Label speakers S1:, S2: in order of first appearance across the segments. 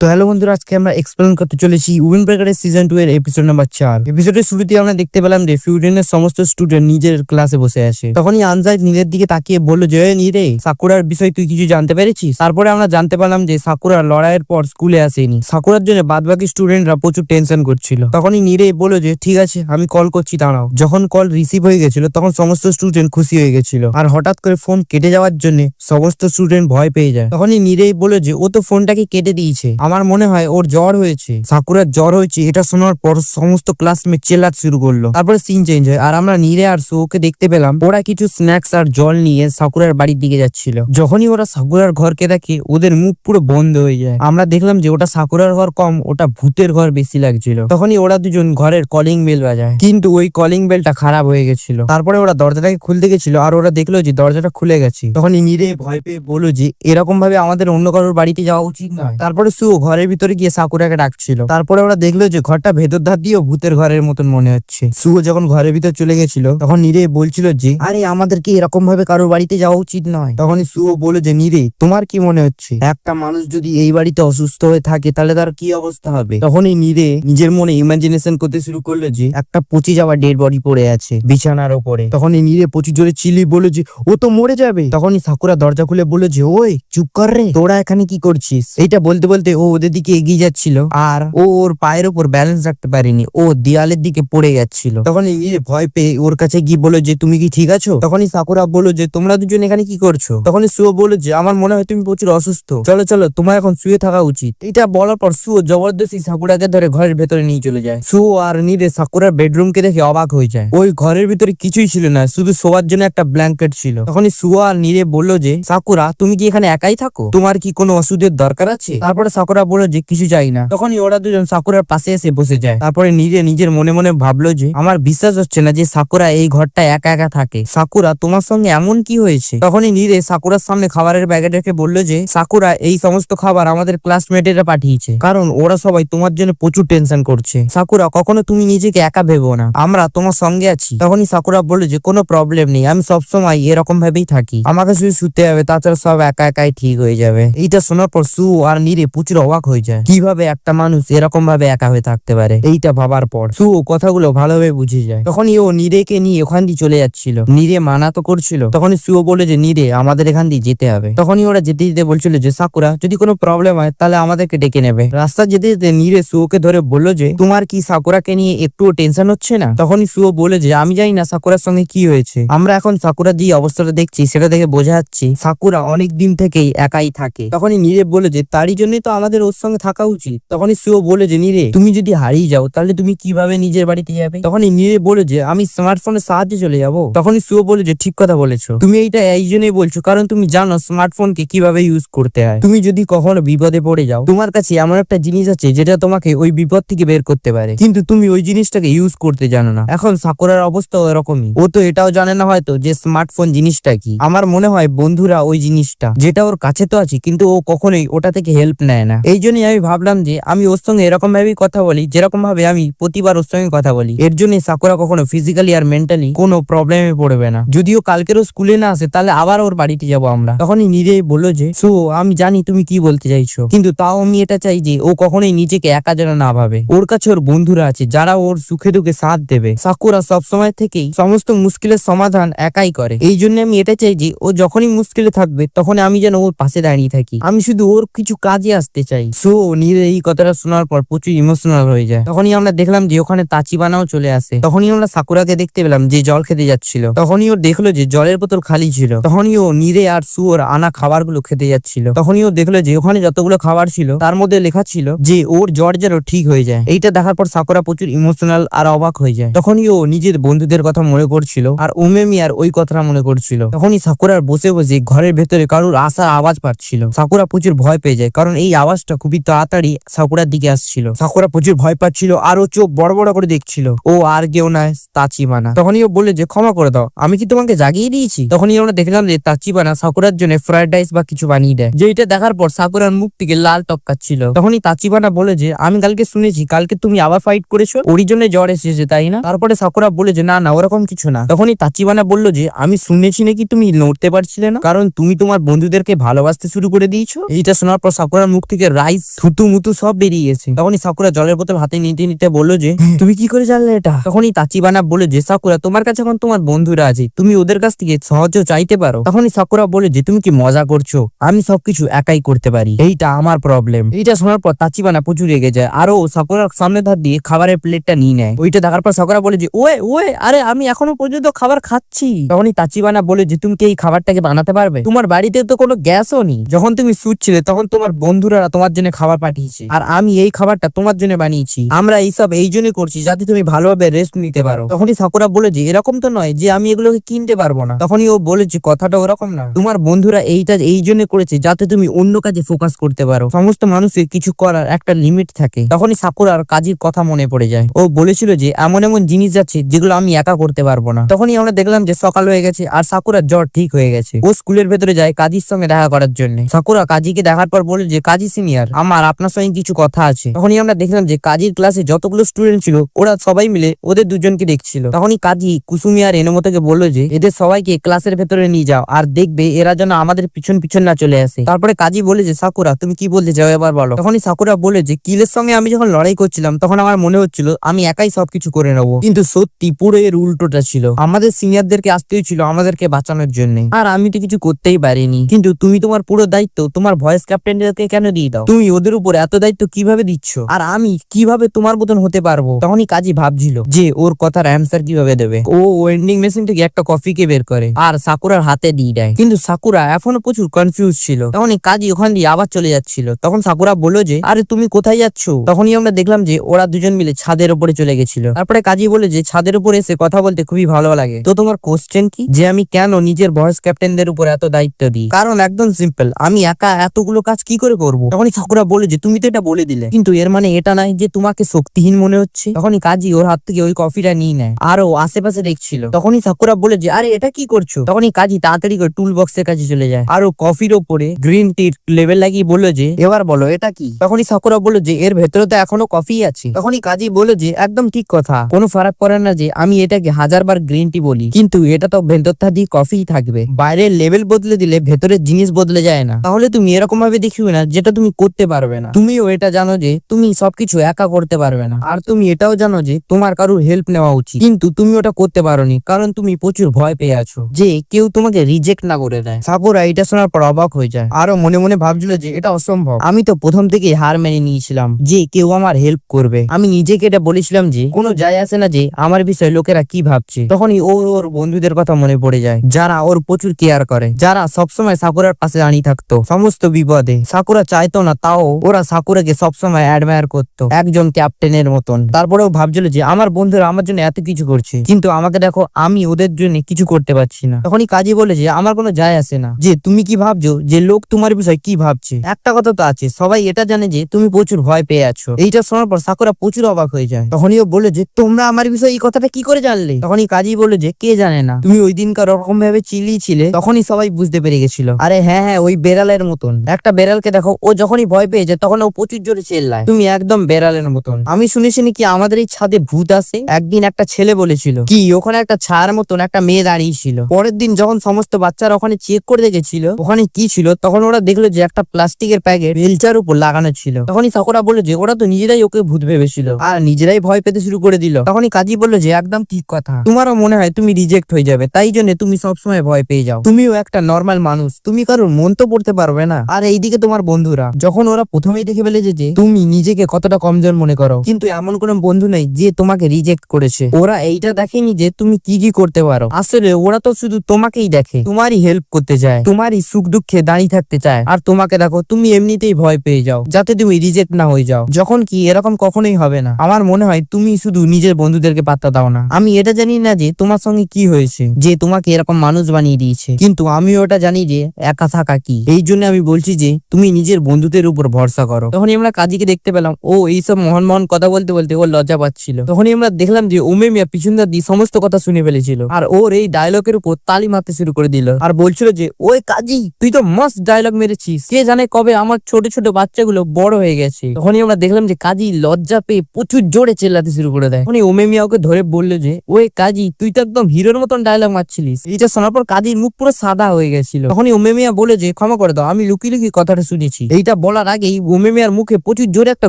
S1: তো হ্যালো বন্ধুরা, আজকে আমরা এক্সপ্লেন করতে চলেছি উইন ব্রেকারের সিজন টু এর এপিসোড নাম্বার চার। এপিসোডের শুরুতে আমরা দেখতে পেলাম যে ফিউডেনের সমস্ত স্টুডেন্ট নিজের ক্লাসে বসে আছে। তখনই আনজাইদ নীলের দিকে তাকিয়ে বলল, যে, "এ, নীরে, সাকুরার বিষয় তুই কিছু জানতে পেরেছিস? তারপরে আমরা জানতে পারলাম যে সাকুরা লড়াইয়ের পর স্কুলে আসেনি। সাকুরার জন্য বাদবাকি স্টুডেন্টরা প্রচুর টেনশন করছিল। তখনই নীরে বলল যে, ঠিক আছে, আমি কল করছি, দাঁড়াও। যখন কল রিসিভ হয়ে গেছিল, তখন সমস্ত স্টুডেন্ট খুশি হয়ে গেছিল। আর হঠাৎ করে ফোন কেটে যাওয়ার জন্য সমস্ত স্টুডেন্ট ভয় পেয়ে যায়। তখনই নীরেই বলল যে, ও তো ফোনটাকে কেটে দিয়েছে। আমার মনে হয় ওর জ্বর হয়েছে সাকুরার জ্বর হয়েছে, এটা শোনার পর সমস্ত ক্লাসমেট চেল্লাত শুরু করল। তারপরে সিন চেঞ্জ হয়, আর আমরা নীরে আর সোকে দেখতে পেলাম, ওরা কিছু স্ন্যাক্স আর জল নিয়ে সাকুরার বাড়ির দিকে যাচ্ছিল। যখনই ওরা সাকুরার ঘরকে দেখে, ওদের মুখ পুরো বন্ধ হয়ে যায়। আমরা দেখলাম যে ওটা সাকুরার ঘর কম, ওটা ভূতের ঘর বেশি লাগছিল। তখনই ওরা দুজন ঘরের কলিং বেল বাজায়। কিন্তু ওই কলিং বেলটা খারাপ হয়ে গেছিল। তারপরে ওরা দরজাটাকে খুলতে গেছিল, আর ওরা দেখল যে দরজাটা খুলে গেছে। তখনই নীরে ভয় পেয়ে বলল যে এরকম ভাবে আমাদের অন্য কারোর বাড়িতে যাওয়া উচিত নয়। তারপরে সু ঘরের ভিতরে গিয়ে সাকুরাকে ডাকছিল। তারপরে ওরা দেখল যে ঘরটা ভেতর ধার দিয়েও ভূতের ঘরের মতন মনে হচ্ছে। সু যখন ঘরের ভিতর চলে গেছিল, তখন নিরে বলছিল যে, আরে আমাদেরকে এরকম ভাবে কারোর বাড়িতে যাওয়া উচিত নয়? তখনই সুও বলে যে, নিরে, তোমার কি মনে হচ্ছে? একটা মানুষ যদি এই বাড়িতে অসুস্থ হয়ে থাকে, তাহলে তার কি অবস্থা হবে? তখনই নীরে নিজের মনে ইমাজিনেশন করতে শুরু করল যে, একটা পচি যাওয়া ডেড বডি পড়ে আছে বিছানার ওপরে। তখনই নীরে পচি জোরে চিলি বলে যে, ও তো মরে যাবে! তখনই সাকুরা দরজা খুলে বলল যে, ওই, চুপ কর রে, তোরা এখানে কি করছিস? এইটা বলতে বলতে ও ওদের দিকে এগিয়ে যাচ্ছিল, আর ও ওর পায়ের উপর ব্যালেন্স রাখতে পারেনি। ও দেয়ালের দিকে পড়ে যাচ্ছিল। তখন ভয় পেয়ে ওর কাছে গিয়ে বলল যে, তুমি কি ঠিক আছো? তখনই সাকুরা বলল যে, তোমরা দুজন এখানে কি করছ? তখনই সুও বলল যে, আমার মনে হয় তুমি প্রচুর অসুস্থ। চলো চলো তোমার এখন শুয়ে থাকা উচিত। এটা বলার পর সুও জবরদস্তি সাকুরাকে ধরে ঘরের ভেতরে নিয়ে চলে যায়। সুও আর নীরে সাকুরার বেডরুমকে দেখে অবাক হয়ে যায়। ওই ঘরের ভিতরে কিছুই ছিল না, শুধু শোয়ার জন্য একটা ব্ল্যাঙ্কেট ছিল। তখনই সুয়া আর নিরে বলল যে, সাকুরা, তুমি কি এখানে একাই থাকো? তোমার কি কোনো ওষুধের দরকার আছে? তারপরে সাকুরা বলল যে কিছু চাই না। তখনই ওরা দুজন সাকুরার পাশে এসে বসে যায়। তারপরে নিজে নিজের মনে মনে ভাবলো যে, আমার বিশ্বাস হচ্ছে না যে সাকুরা এই ঘরটা একা একা থাকে। সাকুরা, তোমার সঙ্গে এমন কি হয়েছে? তখনই নীরে সাকুরার সামনে খাবারের ব্যাগে রেখে বলল যে, সাকুরা, এই সমস্ত খাবার আমাদের ক্লাসমেটেরা পাঠিয়েছে। কারণ ওরা সবাই তোমার জন্য প্রচুর টেনশন করছে। সাকুরা, কখনো তুমি নিজেকে একা ভেবো না। আমরা তোমার সঙ্গে আছি। তখনই সাকুরা বলল যে, কোনো প্রবলেম নেই। আমি সবসময় এরকম ভাবেই থাকি। আমাকে শুধু শুতে হবে, তাছাড়া সব একা একাই ঠিক হয়ে যাবে। এইটা শোনার পর সু আর নীরে প্রচুর অবাক হয়ে যায়। কীভাবে একটা মানুষ এরকম ভাবে একা হয়ে থাকতে পারে? এইটা ভাবার পর সু কথাগুলো ভালোভাবে বুঝে যায়। তখনই ও নীরেকে নিয়ে ওখান দিয়ে চলে যাচ্ছিল। নীরে মানা তো করছিল। তখনই সুও বলে যে, নীরে, আমাদের এখান দিয়ে যেতে হবে। তখনই ওরা যেতে যেতে বলছিল যে, সাকুরা, যদি কোনো প্রবলেম হয়, তাহলে আমাদেরকে ডেকে নেবে। রাস্তা যেতে যেতে নীরে সুওকে ধরে বলল যে, তোমার কি সাকুরাকে নিয়ে একটুও টেনশন হচ্ছে না? তখনই সুও বলে যে, আমি জানি না সাকুরার সঙ্গে কি হয়েছে। আমরা এখন সাকুরা যে অবস্থাটা দেখছি, সেটা দেখে বোঝা যাচ্ছে সাকুরা অনেক দিন থেকেই একাই থাকে। তখনই নীরে বলে যে, তারই জন্যই তো আমাদের ওর সঙ্গে থাকা উচিত। তখনই সুও বলে যে নীরে তুমি যদি হারিয়ে যাও, তাহলে তুমি কীভাবে নিজের বাড়িতে যাবে? তখনই নীরে বলে যে, আমি স্মার্টফোনের সাহায্যে চলে যাব। তখনই সুও বলে যে, ঠিক কথা বলেছ। তুমি এইটা এই জন্যই বলছো, কারণ তুমি জানো স্মার্টফোনকে কীভাবে ইউজ করতে হয়। তুমি যদি কখনো বিপদে পড়ে যাও, তোমার কাছে এমন একটা জিনিস আছে, যেটা তোমাকে ওই বিপদ থেকে বের করতে পারে। কিন্তু তুমি ওই জিনিসটাকে ইউজ করতে জানো না। এখন সাকুরার অবস্থা এরকমই। ও তো এটাও জানে না হয়তো যে স্মার্টফোন জিনিসটা কি। আমার মনে হয় বন্ধুরা ওই জিনিসটা, যেটা ওর কাছে তো আছে, কিন্তু ও কখনোই ওটা থেকে হেল্প নেয় না। এই জন্যই আমি ভাবলাম যে আমি ওর সঙ্গে এরকম ভাবেই কথা বলি, যেরকম ভাবে আমি প্রতিবার ওর সঙ্গে কথা বলি। এর জন্য সাকুরা কখনো ফিজিক্যালি আর মেন্টালি কোনো প্রবলেমে পড়বে না। যদিও কালকেরও স্কুলে না আসে, তাহলে আবার ওর বাড়িতে যাব আমরা। তখনই নিজেই বলল যে, সো, আমি জানি তুমি কি বলতে চাইছো। কিন্তু তাও আমি এটা চাই যে, ও কখনোই নিজেকে একা যেন না ভাবে। ওর কাছে ওর বন্ধুরা আছে, যারা ওর সুখে দুঃখে সাথ দেবে। সাকুরা সবসময় থেকেই সমস্ত মুশকিলের সমাধান একাই করে। এই জন্য আমি এটা চাই যে, ও যখনই মুশকিলে থাকবে তখন আমি যেন ওর পাশে দাঁড়িয়ে থাকি। আমি শুধু ওর কিছু কাজে আসতে চাই। সো নীরে এই কথাটা শোনার পর প্রচুর ইমোশনাল হয়ে যায়। তখনই আমরা দেখলাম যে ওখানে তাচিবানাও চলে আসে। তখনই আমরা সাকুরাকে দেখতে পেলাম যে জল খেতে যাচ্ছিল। তখনই ও দেখল যে জলের বোতল খালি ছিল। তখনই ও নীরে আর সুয়োর আনা খাবারগুলো খেতে যাচ্ছিল। তখনই ও দেখল যে ওখানে যতগুলো খাবার ছিল, তার মধ্যে লেখা ছিল যে ওর জ্বর যেন ঠিক হয়ে যায়। এইটা দেখার পর সাকুরা প্রচুর ইমোশনাল আর অবাক হয়ে যায়। তখনই ও নিজের বন্ধুদের কথা মনে করছিল আর উমেমি আর ওই কথাটা মনে করছিল। তখনই সাকুরার বসে বসে ঘরের ভেতরে কারুর আসার আওয়াজ পাচ্ছিল। সাকুরা প্রচুর ভয় পেয়ে যায়, কারণ এই আওয়াজটা খুবই তাড়াতাড়ি সাকুরার দিকে আসছিল। সাকুরা প্রচুর ভয় পাচ্ছিল আর ও চোখ বড় বড় করে দেখছিল। ও আর কেউ নয় তাচিবানা তখনই ও বলে যে, ক্ষমা করে দাও, আমি কি তোমাকে জাগিয়ে দিয়েছি? তখনই আমরা দেখলাম যে তাচিবানা সাকুরার জন্য ফ্রাইড রাইস বা কিছু বানিয়ে দেয়। যেটা দেখার পর সাকুরার মুখ থেকে লাল টপকাচ্ছিল। তখনই তাচিবানা বলে যে, আমি কালকে শুনেছি, কালকে তুমি আবার ফাইট করেছ? ওরই জন্য জ্বর এসেছে, তাই না? তারপরে সাকুরা বলে যে, না না, ওরকম কিছু না। তখনই তাচিবানা বলল যে, আমি শুনেছি নাকি তুমি নড়তে পারছিলে না? কারণ তুমি তোমার বন্ধুদেরকে ভালোবাসতে শুরু করে দিয়েছ? এইটা শোনার পর সাকুরার মুখ থেকে রাইস থুতু মুতু সব বেরিয়ে গেছে তখনই সাকুরা জলের বোতল হাতে নিতে নিতে বলল যে তুমি কি করে জানলে এটা? তখনই তাচিবানা বলে যে সাকুরা তোমার কাছে এখন তোমার বন্ধুরা আছে। তুমি ওদের কাছ থেকে সাহায্য চাইতে পারো। তখনই সাকুরা বলে যে তুমি কি মজা করছ? আমি সবকিছু একাই করতে পারি। এইটা আমার প্রবলেম এইটা শোনার পর তাচিবানা প্রচুর রেগে যায়। আরও সাকুরার সামনে ধার দিয়ে খাবারের প্লেটটা নিয়ে নেয়। ওইটা দেখার পর সাকুরা বলে যে ওয়ে ওয়ে আরে আমি এখনও পর্যন্ত খাবার খাচ্ছি। তখনই তাচিবানা বলে যে তুমি কি এই খাবারটাকে বানাতে পারবে? তোমার বাড়িতে তো কোনো গ্যাসও নেই। যখন তুমি শুচ্ছিলে তখন তোমার বন্ধুরা তোমার জন্য খাবার পাঠিয়েছে। আর আমি এই খাবারটা তোমার জন্য বানিয়েছি। আমরা এইসব এই জন্য করছি যাতে তুমি ভালোভাবে রেস্ট নিতে পারো। তখনই সাকুরা বলে যে, এরকম তো নয় যে আমি এগুলোকে কিনতে পারব না। তখনই ও বলেছে কথাটা ওরকম না। তোমার বন্ধুরা এইটা এই জন্য করেছে যাতে তুমি অন্য কাজে ফোকাস করতে পারো। সমস্ত মানুষের কিছু করার একটা লিমিট থাকে। তখনই সাকুরার কাজের কথা মনে পড়ে যায়। ও বলেছিল যে, এমন এমন জিনিস যাচ্ছে যেগুলো আমি একা করতে পারব না। তখনই আমরা দেখলাম যে, সকাল হয়ে গেছে আর সাকুরার জ্বর ঠিক হয়ে গেছে। ও স্কুলের ভেতরে যায় কাজীর সঙ্গে দেখা করার জন্য। সাকুরা কাজীকে দেখার পর বলে যে, কাজী সিনিয়র আমার, আপনার সঙ্গে কিছু কথা আছে। তখনই আমরা দেখলাম যে কাজীর ক্লাসে যতগুলো স্টুডেন্ট ছিল, ওরা সবাই মিলে ওদের দুজনকে দেখছিল। তখনই কাজী কুসুমি আর এনমতকে বলল যে, এদের সবাইকে ক্লাসের ভেতরে নিয়ে যাও, আর দেখবে এরা যেন আমাদের পিছন পিছন না চলে আসে। তারপরে কাজী বলে যে, সাকুরা, তুমি কি বলতে চাও এবার বলো? তখনই সাকুরা বলে যে, কিলের সঙ্গে আমি যখন লড়াই করছিলাম, তখন আমার মনে হচ্ছিল, আমি একাই সবকিছু করে নেব। কিন্তু সত্যি পুরো এর উল্টোটা ছিল। আমাদের সিনিয়রদেরকে আসতেই ছিল আমাদেরকে বাঁচানোর জন্য। আর আমি তো কিছু করতেই পারিনি। কিন্তু তুমি তোমার পুরো দায়িত্ব, তোমার ভয়েস ক্যাপ্টেনদেরকে কেন দিয়ে দাও? তুমি ওদের উপর এত দায়িত্ব কীভাবে দিচ্ছ? আর আমি কীভাবে তোমার মতন হতে পারব? তখনই কাজী ভাবছিল যে ওর কথার অ্যান্সার কীভাবে দেবে। ও ওয়েন্ডিং মেশিন থেকে একটা কফিকে বের করে আর সাকুরার হাতে দিয়ে দেয়। কিন্তু সাকুরা এখনও প্রচুর কনফিউজ ছিল। তখনই কাজী ওখান দিয়ে আবার চলে যাচ্ছিল। তখন সাকুরা বলল যে, আরে তুমি কোথায় যাচ্ছ? তখনই আমরা দেখলাম যে ওরা দুজন মিলে ছাদের উপরে চলে গেছিল। তারপরে কাজী বলে যে, ছাদের উপরে এসে কথা বলতে খুবই ভালো লাগে। তো তোমার কোশ্চেন কি? যে আমি কেন নিজের ভয়েস ক্যাপ্টেনদের উপর এত দায়িত্ব দিই? কারণ একদম সিম্পল আমি একা এতগুলো কাজ কি করে করব? তখনই সাকুরা বলে যে, তুমি তো এটা বলে দিলে। কিন্তু এর মানে এটা নাই যে তোমাকে শক্তিহীন মনে হচ্ছে। তখনই কাজী ওর হাত থেকে ওই কফিটা নিয়ে নেয়। আর ও আশেপাশে দেখছিল। তখনই সাকুরা বলে যে, আরে, এটা কি করছ? তখনই কাজী তাড়াতাড়ি করে টুল বক্সের কাছে চলে যায়। আর ও কফির ওপরে গ্রিন টির লেভেল লাগিয়ে বলল যে, এবার বলো, এটা কি? তখনই সাকুরা বলল যে, এর ভেতরে তো এখনও কফি আছে। তখনই কাজী বলল যে, একদম ঠিক কথা। কোনো ফারাক পড়ে না যে, আমি এটাকে হাজার বার গ্রিন টি বলি। কিন্তু এটা তো ভেতরটা দিয়ে কফি থাকবে। বাইরের লেভেল বদলে দিলে ভেতরের জিনিস বদলে যায় না। তাহলে তুমি এরকম ভাবে দেখিও না যেটা তুমি করতে পারবে না। তুমিও এটা জানো যে, তুমি সবকিছু একা করতে পারবে না। আর তুমি এটাও জানো যে, তোমার কারোর হেল্প নেওয়া উচিত। কিন্তু তুমি ওটা করতে পারোনি, কারণ তুমি প্রচুর ভয় পেয়ে আছো যে, কেউ তোমাকে রিজেক্ট না করে দেয়। সাপুরা এটা শোনার পর অবাক হয়ে যায়। আরও মনে মনে ভাবছিল যে, এটা অসম্ভব। আমি তো প্রথম থেকেই হার মেনে নিয়েছিলাম যে, কেউ আমার হেল্প করবে। আমি নিজেকে এটা বলেছিলাম যে, কোনো যায় আসে না যে, আমার বিষয়ে লোকেরা কি ভাবছে। তখনই ও ওর বন্ধুদের কথা মনে পড়ে যায়। যারা ওর প্রচুর কেয়ার করে, যারা সবসময় সাকুরার পাশে দাঁড়িয়ে থাকতো, সমস্ত বিপদে। সাকুরা চাইতো না তাও ওরা সাকুরাকে সবসময় অ্যাডমায়ার করতো, একজন ক্যাপ্টেনের মতন। তারপরেও ভাবছিল যে, আমার বন্ধুরা আমার জন্য এত কিছু করছে, কিন্তু আমাকে দেখো, আমি ওদের জন্য কিছু করতে পারছি না। তখনই কাজী বলে যে, আমার কোনো যায় আসে না। যে, তুমি কি ভাবছ যে, লোক তোমার বিষয় কি ভাবছে? একটা কথা তো আছে, সবাই এটা জানে যে, তুমি প্রচুর ভয় পেয়ে আছো। এইটা শোনার পর সাকুরা প্রচুর অবাক হয়ে যায়। তখনই ও বলে যে, তোমরা আমার বিষয়ে এই কথাটা কি করে জানলে? তখনই কাজী বলে যে, কে জানে না, তুমি ওই দিনকার ওরকম ভাবে চিলিয়েছিলে তখনই সবাই বুঝতে পেরে গেছিল। আরে হ্যাঁ হ্যাঁ ওই বেড়ালের মতন। একটা বেড়ালকে দেখো, ও যখনই ভয় পেয়ে যায়, তখন ও প্রচুর জোরে চেল্লায়। তুমি একদম বেড়ালের মতন। আমি শুনেছি নাকি আমাদের এই ছাদে ভূত আসে একদিন একটা ছেলে বলেছিল, কি, ওখানে একটা ছায়ার মতন একটা মেয়ে দাঁড়িয়ে ছিল। পরের দিন যখন সমস্ত বাচ্চারা ওখানে চেক করে দেখেছিল, ওখানে কি ছিল, তখন ওরা দেখল যে একটা প্লাস্টিকের প্যাকেট বেলচার উপর লাগানো ছিল। তখনই সাকুরা বলল যে, ওরা তো নিজেরাই ওকে ভূত ভেবেছিল। আর নিজেরাই ভয় পেতে শুরু করে দিল। তখনই কাজী বলল যে, একদম ঠিক কথা। তোমারও মনে হয় তুমি রিজেক্ট হয়ে যাবে, তাই জন্য তুমি সবসময় ভয় পেয়ে যাও। তুমিও একটা নর্মাল মানুষ। তুমি কারোর মন তো পড়তে পারবে না। আর এইদিকে তোমার বন্ধুরা যখন ওরা প্রথমেই দেখে ফেলেছে যে তুমি নিজেকে কতটা কমজোর মনে করো, কিন্তু এমন কোনো বন্ধু নেই যে তোমাকে রিজেক্ট করেছে। ওরা এইটা দেখেনি যে তুমি কি কি করতে পারো। আসলে ওরা তো শুধু তোমাকেই দেখে। তোমারই হেল্প করতে চায়, তোমারই সুখ দুঃখে দাঁড়িয়ে থাকতে চায়। আর তোমাকে দেখো, তুমি এমনিতেই ভয় পেয়ে যাও, যাতে তুমি রিজেক্ট না হয়ে যাও। যখন কি এরকম কখনোই হবে না। আমার মনে হয় তুমি শুধু নিজের বন্ধুদেরকে পাত্তা দাও না। আমি এটা জানি না যে তোমার সঙ্গে কি হয়েছে, যে তোমাকে এরকম মানুষ বানিয়ে দিয়েছে। কিন্তু আমি ওটা জানি যে একা থাকা কি। এই জন্য আমি বলছি যে, তুমি নিজের বন্ধুদের উপর ভরসা করো। তখনই আমরা কাজীকে দেখতে পেলাম, ও এইসব মহান মহান কথা বলতে বলতে ও লজ্জা পাচ্ছিল। তখনই আমরা দেখলাম যে ওমে মিয়া পিছন দিয়ে সমস্ত কথা শুনে ফেলেছিল। আর ওর এই ডায়লগের উপর তালি মারতে শুরু করে দিল। আর বলছিল যে, ওই কাজী, তুই তো মস্ত ডায়লগ মেরেছিস। কে জানে কবে আমার ছোট ছোট বাচ্চাগুলো বড় হয়ে গেছে? তখনই আমরা দেখলাম যে কাজী লজ্জা পেয়ে প্রচুর জোরে চেল্লাতে শুরু করে দেয়। তখনই ওমে মিয়া ওকে ধরে বলল যে, ওই কাজী, তুই তো একদম হিরোর মতন ডায়লগ মারছিলিস। এইটা শোনার পর কাজীর মুখ পুরো সাদা হয়ে গেছিল। তখনই ওমে মিয়া বলে যে, ক্ষমা করে দাও, আমি লুকিয়ে লুকিয়ে কথাটা শুনেছি। এইটা বলার আগেই ওমে মিয়ার মুখে প্রচুর জোরে একটা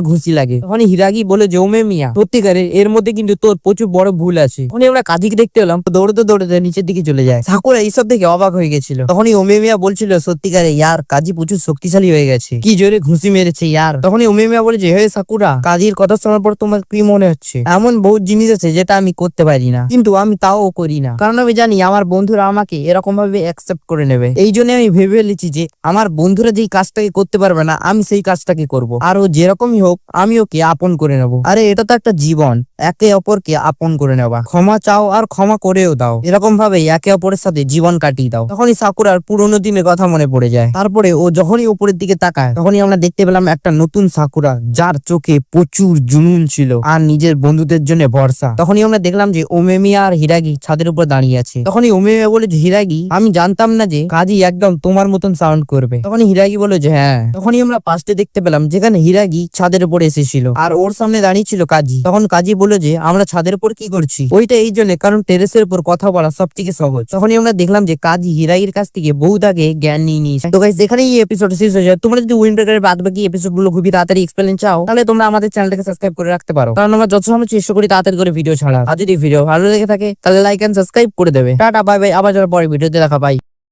S1: ঘুষি লাগে। তখন হিরাগি বলে যে ওমে মিয়া, সত্যিকারের এর মধ্যে কিন্তু তোর প্রচুর বড় ভুল আছে। তখনই আমরা কাজীকে দেখতে এলাম দৌড়তে দৌড়তে নিচের দিকে চলে যায়। সাকুরা এইসব দেখে অবাক হয়ে গেছিল। তখনই ওমে মিয়া বলছিল সত্যিকারে ইয়ার, কাজী প্রচুর শক্তিশালী হয়ে গেছে। কি জোরে ঘুষি মেরেছে ইয়ার? তখনই ওমে মিয়া বলে যে, হে সাকুরা কাজীর কথা শোনার পর তোমার কি মনে হচ্ছে? এমন বহুত জিনিস আছে যেটা আমি করতে পারি না। কিন্তু আমি তাও করি না। কারণ আমি জানি আমার বন্ধুরা আমাকে এরকম ভাবে অ্যাকসেপ্ট করে নেবে। এই জন্য আমি ভেবে ফেলেছি যে, আমার বন্ধুরা যেই কাজটাকে করতে পারবে না আমি সেই কাজটাকে করব? আর ও যেরকমই হোক আমি ওকে আপন করে নেব? আরে, এটা তো একটা জীবন। একে অপরকে আপন করে নেওয়া। ক্ষমা চাও আর ক্ষমা করেও দাও। এরকম ভাবে একে অপরের সাথে জীবন কাটিয়ে দাও। তখনই সাকুরার পুরোনো দিনের কথা মনে পড়ে যায়। তারপরে ও যখনই উপরের দিকে তাকায়, তখনই আমরা দেখতে পেলাম একটা নতুন সাকুরা, যার চোখে প্রচুর জুনুন ছিল আর নিজের বন্ধুদের জন্য ভরসা। তখনই আমরা দেখলাম যে ওমেমিয়া আর হিরাগি ছাদের উপর দাঁড়িয়ে আছে। তখনই ওমেমিয়া বলে যে, হিরাগি, আমি জানতাম না যে কাজী একদম তোমার মতন সাউন্ড করবে। তখনই হিরাগি বলে যে হ্যাঁ। তখনই আমরা পাশে দেখতে পেলাম যেখানে হিরাগি ছাদের উপর এসেছিল। আর ওর সামনে দাঁড়িয়ে ছিল কাজী। তখন কাজী বলে যে, আমরা ছাদের উপর কি করছি? ওইটা এই জন্য, কারণ টেরেসের উপর কথা বলা সব থেকে সহজ। তখনই আমরা দেখলাম যে, কাজী হিরাগির কাছ থেকে বহুত আগে জ্ঞান নিয়ে নিয়েছে। তো গাইস যেখানে এই এপিসোড শেষ হয়ে যায়, তোমরা যদি উইন ব্রেকারের বাদ বাকি এপিসোডগুলো খুবই তাড়াতাড়ি এক্সপ্লেন চাও, তাহলে তোমরা আমাদের চ্যানেলটাকে সাবস্ক্রাইব করে রাখতে পারো। কারণ আমরা যত সময় চেষ্টা করি তাড়াতাড়ি করে ভিডিও ছাড়া আর যদি ভিডিও ভালো লেগে থাকে, তাহলে লাইক এন্ড সাবস্ক্রাইব করে দেবে। টাটা বাই বাই আবার পরে ভিডিওতে দেখা পাই